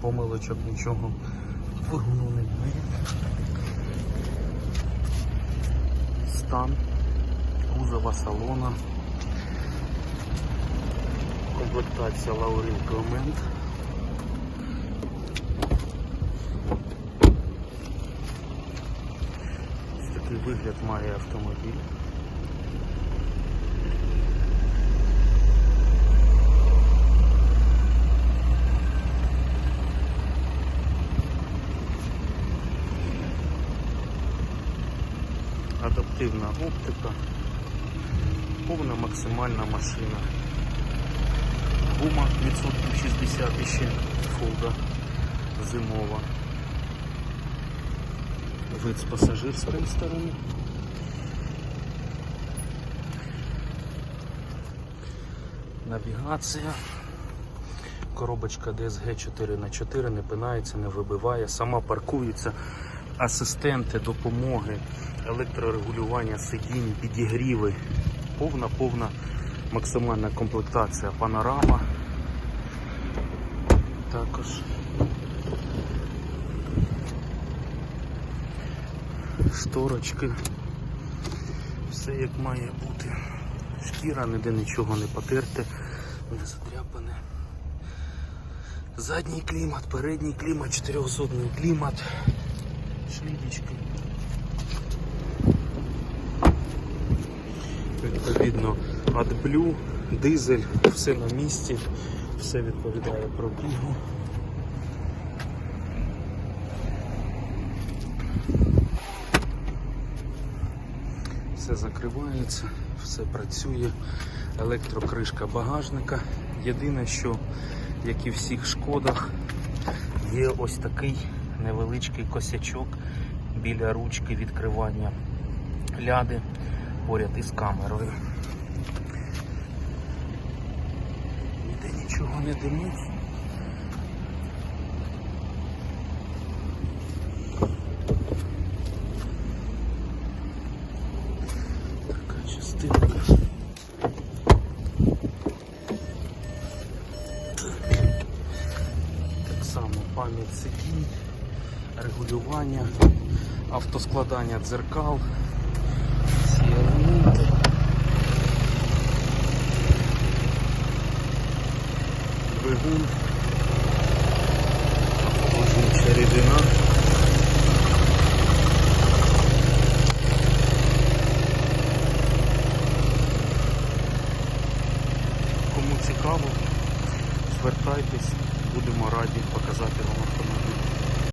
помилочок нічого в двигуну немає. Стан кузова салона. Комплектація Laurel Clement. Ось такий вигляд має автомобіль. Адаптивна оптика, повна максимальна машина. Гума відсотків 60 іще фолда зимова. Вид з пасажирської сторони. Навігація. Коробочка DSG 4х4 не пинається, не вибиває, сама паркується. Асистенти допомоги, електрорегулювання сидінь, підігріви. Повна, повна максимальна комплектація. Панорама. Також шторочки. Все як має бути. Шкіра, ніде нічого не потерте, не задряпане. Задній клімат, передній клімат, чотирьохзонний клімат, шлідічки. Відповідно, AdBlue, дизель, все на місці, все відповідає пробігу. Все закривається, все працює, електрокришка багажника. Єдине, що, як і всіх шкодах, є ось такий невеличкий косячок біля ручки відкривання ляди поряд із камерою. Ніде нічого не димить. Така частинка. Так само пам'ять сидінь, регулювання, автоскладання дзеркал, всі. Двигун, охолоджуюча рідина. Кому цікаво, звертайтесь, будемо раді показати